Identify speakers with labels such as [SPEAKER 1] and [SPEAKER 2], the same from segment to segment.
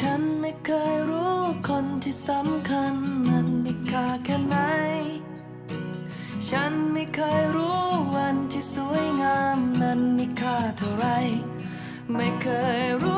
[SPEAKER 1] ฉันไม่เคยรู้คนที่สำคัญนั้นมีค่าแค่ไหน ฉันไม่เคยรู้วันที่สวยงามนั้นมีค่าเท่าไร ไม่เคยรู้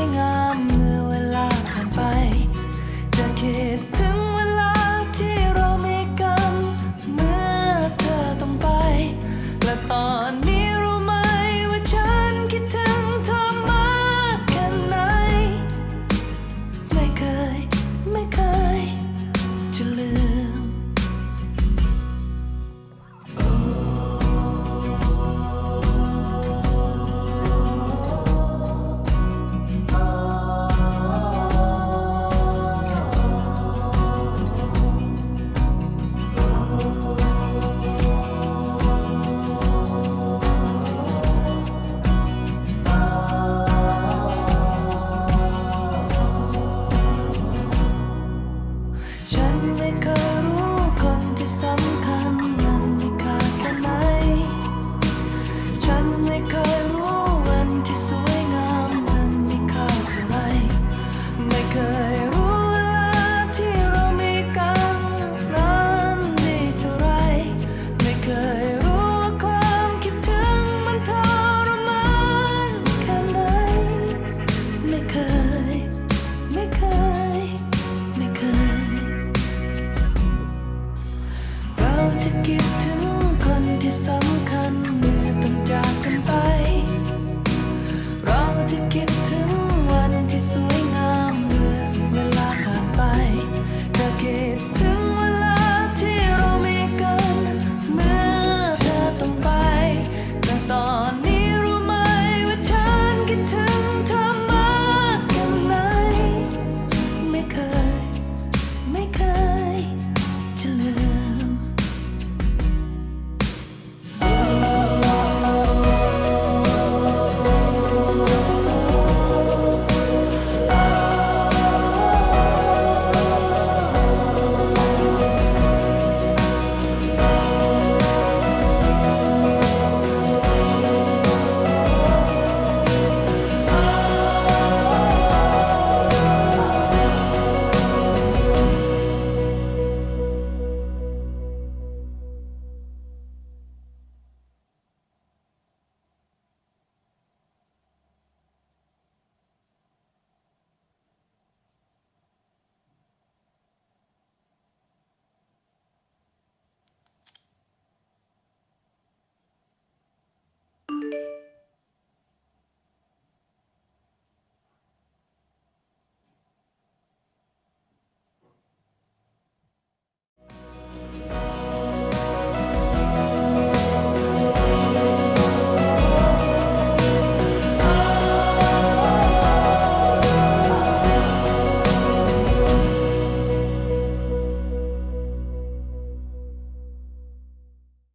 [SPEAKER 1] ย You.